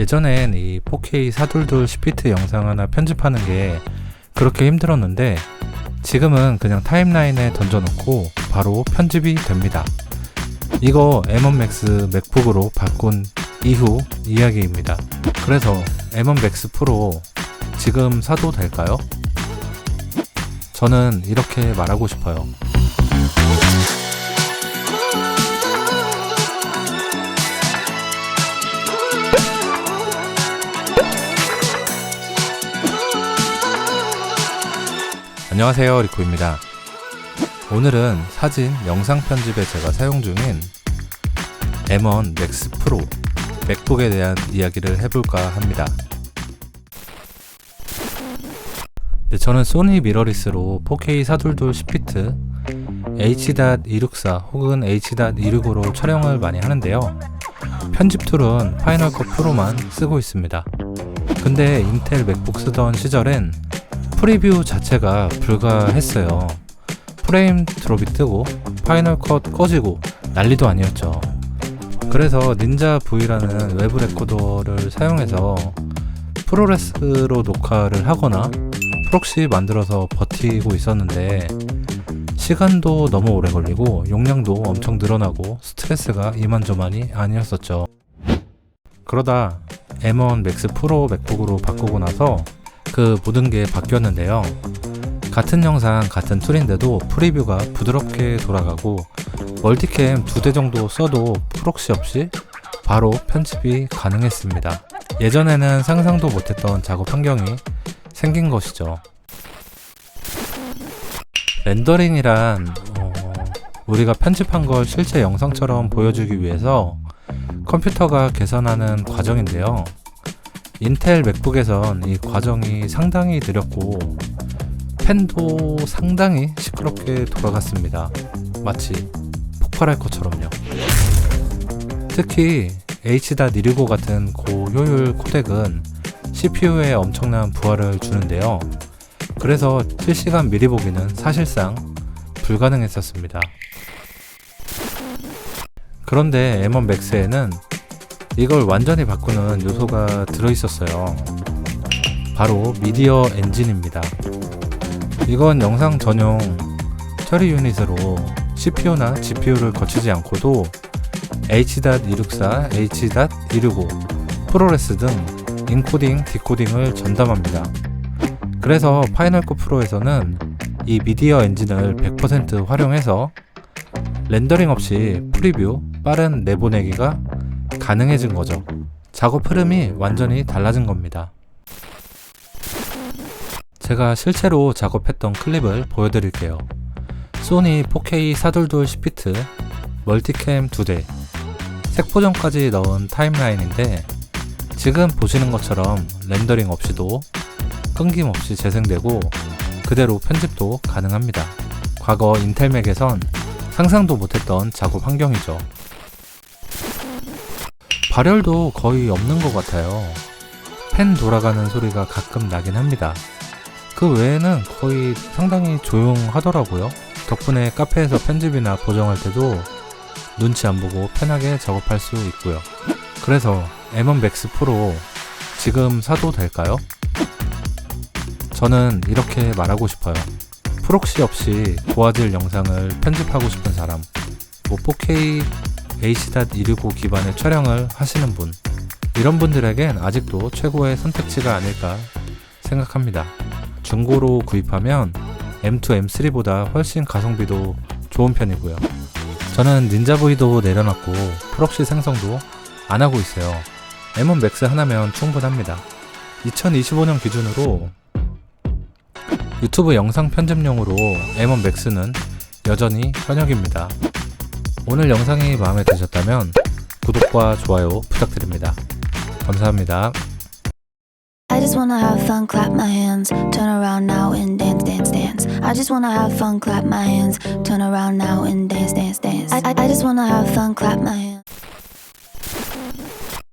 예전엔 이 4K 사둘둘 10비트 영상 하나 편집하는 게 그렇게 힘들었는데 지금은 그냥 타임라인에 던져놓고 바로 편집이 됩니다. 이거 M1 Max 맥북으로 바꾼 이후 이야기입니다. 그래서 M1 Max 프로 지금 사도 될까요? 저는 이렇게 말하고 싶어요. 안녕하세요 리코입니다. 오늘은 사진, 영상 편집에 제가 사용 중인 M1 Max Pro 맥북에 대한 이야기를 해볼까 합니다. 네, 저는 소니 미러리스로 4K 사둘둘 10비트 H.264 혹은 H.265로 촬영을 많이 하는데요. 편집 툴은 파이널 컷 프로만 쓰고 있습니다. 근데 인텔 맥북 쓰던 시절엔 프리뷰 자체가 불가했어요. 프레임 드롭이 뜨고 파이널 컷 꺼지고 난리도 아니었죠. 그래서 닌자 V라는 외부 레코더를 사용해서 프로레스로 녹화를 하거나 프록시 만들어서 버티고 있었는데 시간도 너무 오래 걸리고 용량도 엄청 늘어나고 스트레스가 이만저만이 아니었었죠. 그러다 M1 맥스 프로 맥북으로 바꾸고 나서 그 모든 게 바뀌었는데요. 같은 영상 같은 툴인데도 프리뷰가 부드럽게 돌아가고 멀티캠 두 대 정도 써도 프록시 없이 바로 편집이 가능했습니다. 예전에는 상상도 못했던 작업 환경이 생긴 것이죠. 렌더링이란 어, 우리가 편집한 걸 실제 영상처럼 보여주기 위해서 컴퓨터가 계산하는 과정인데요. 인텔 맥북에선 이 과정이 상당히 느렸고 펜도 상당히 시끄럽게 돌아갔습니다. 마치 폭발할 것처럼요. 특히 H.265 같은 고효율 코덱은 CPU에 엄청난 부하를 주는데요. 그래서 실시간 미리 보기는 사실상 불가능했었습니다. 그런데 M1 Max에는 이걸 완전히 바꾸는 요소가 들어있었어요. 바로 미디어 엔진입니다. 이건 영상 전용 처리 유닛으로 CPU나 GPU를 거치지 않고도 H.264, H.265, 프로레스 등 인코딩, 디코딩을 전담합니다. 그래서 파이널 컷 프로에서는 이 미디어 엔진을 100% 활용해서 렌더링 없이 프리뷰, 빠른 내보내기가 가능해진 거죠. 작업 흐름이 완전히 달라진 겁니다. 제가 실제로 작업했던 클립을 보여드릴게요. 소니 4K 사둘둘 10비트 멀티캠 2대 색보정까지 넣은 타임라인인데 지금 보시는 것처럼 렌더링 없이도 끊김없이 재생되고 그대로 편집도 가능합니다. 과거 인텔맥에선 상상도 못했던 작업 환경이죠. 발열도 거의 없는 것 같아요. 펜 돌아가는 소리가 가끔 나긴 합니다. 그 외에는 거의 상당히 조용하더라고요. 덕분에 카페에서 편집이나 보정할 때도 눈치 안 보고 편하게 작업할 수 있고요. 그래서 M1 Max Pro 지금 사도 될까요? 저는 이렇게 말하고 싶어요. 프록시 없이 고화질 영상을 편집하고 싶은 사람, 뭐 4K H.265 기반의 촬영을 하시는 분, 이런 분들에겐 아직도 최고의 선택지가 아닐까 생각합니다. 중고로 구입하면 M2, M3보다 훨씬 가성비도 좋은 편이고요. 저는 닌자V도 내려놨고 프록시 생성도 안 하고 있어요. M1 Max 하나면 충분합니다. 2025년 기준으로 유튜브 영상 편집용으로 M1 Max는 여전히 현역입니다. 오늘 영상이 마음에 드셨다면 구독과 좋아요 부탁드립니다. 감사합니다. I just wanna have fun, clap my hands, turn around now and dance, dance, dance. I just wanna have fun, clap my hands, turn around now and dance, dance, dance. I, I, I just wanna have fun, clap my hands.